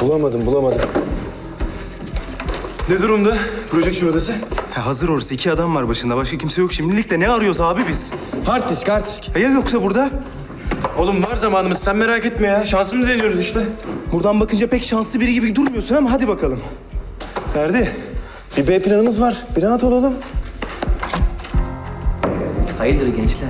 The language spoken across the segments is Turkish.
Bulamadım, bulamadım. Ne durumda projeksiyon odası? Ha, hazır orası. iki adam var başında. Başka kimse yok şimdilik de ne arıyoruz abi biz? Hard disk, hard disk. E ya yoksa burada? Oğlum var zamanımız, sen merak etme ya. Şansımızı deniyoruz işte. Buradan bakınca pek şanslı biri gibi durmuyorsun ama hadi bakalım. Ferdi, bir B planımız var. Bir rahat ol oğlum. Hayırdır gençler?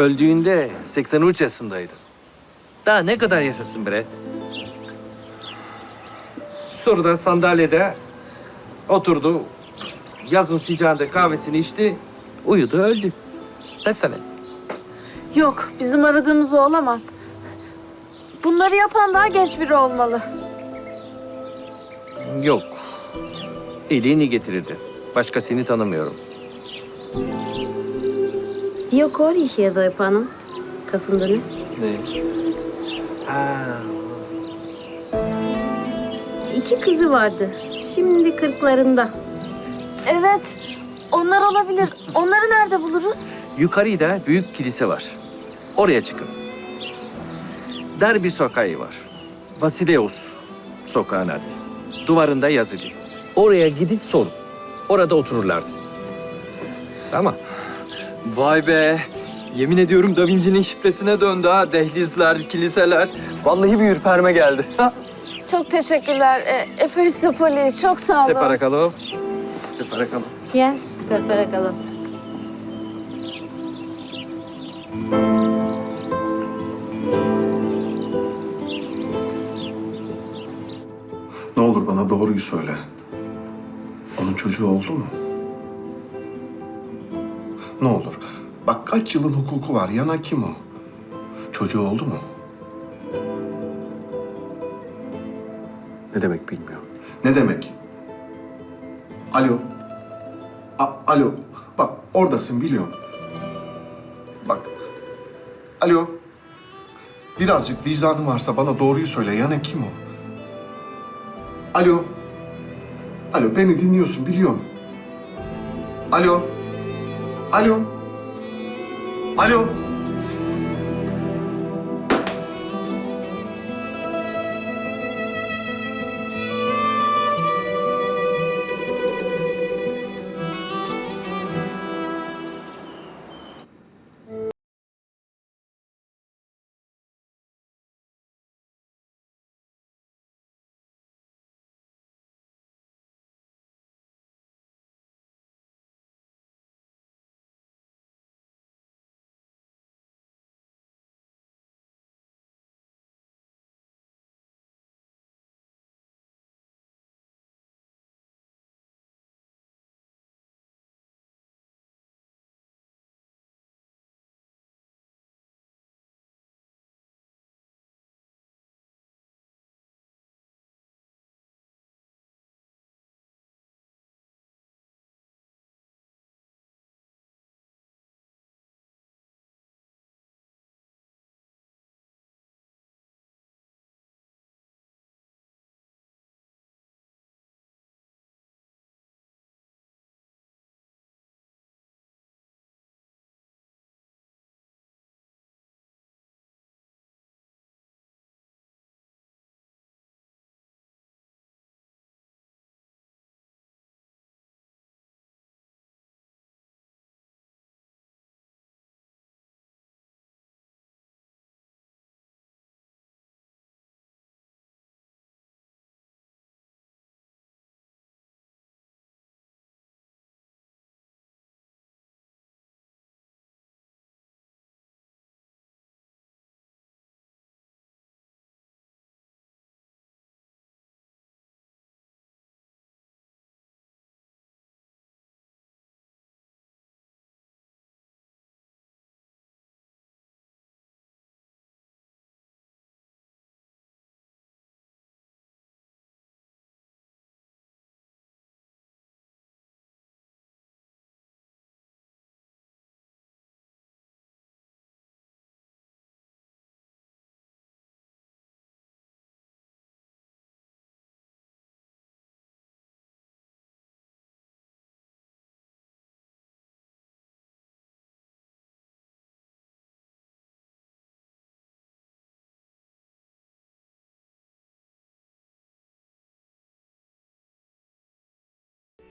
Öldüğünde 83 yaşındaydı. Daha ne kadar yaşasın bre? Sonra da sandalyede oturdu. Yazın sıcağında kahvesini içti. Uyudu öldü. Desene. Yok, bizim aradığımız o olamaz. Bunları yapan daha genç biri olmalı. Yok. İyiliğini getirirdi. Başkasını tanımıyorum. Δύο κόρη είχε εδώ επάνω. Κάθονταν. Ne? Ha, İki kızı vardı. Şimdi kırklarında. Evet, onlar olabilir. Onları nerede buluruz? yukarıda büyük kilise var. Oraya çıkın. Dar bir sokağı var. Vasileus sokağın adı. Duvarında yazılı. Oraya gidip sorun. Orada otururlardı. Tamam. Vay be. Yemin ediyorum Da Vinci'nin şifresine döndü ha. Dehlizler, kiliseler. Vallahi bir ürperme geldi. Çok teşekkürler. E, Eferisopoli, çok sağ olun. Se parakalov. Se parakalov. Gel, ver bırakalım. Ne olur bana doğruyu söyle. Onun çocuğu oldu mu? Ne olur. Bak kaç yılın hukuku var. Yana kim o? Çocuğu oldu mu? Ne demek bilmiyorum. Ne demek? Alo. A- alo. Bak oradasın biliyorum. Bak. Alo. Birazcık vicdanın varsa bana doğruyu söyle. Yana kim o? Alo. Alo beni dinliyorsun biliyorum. Alo. Alo. Alo.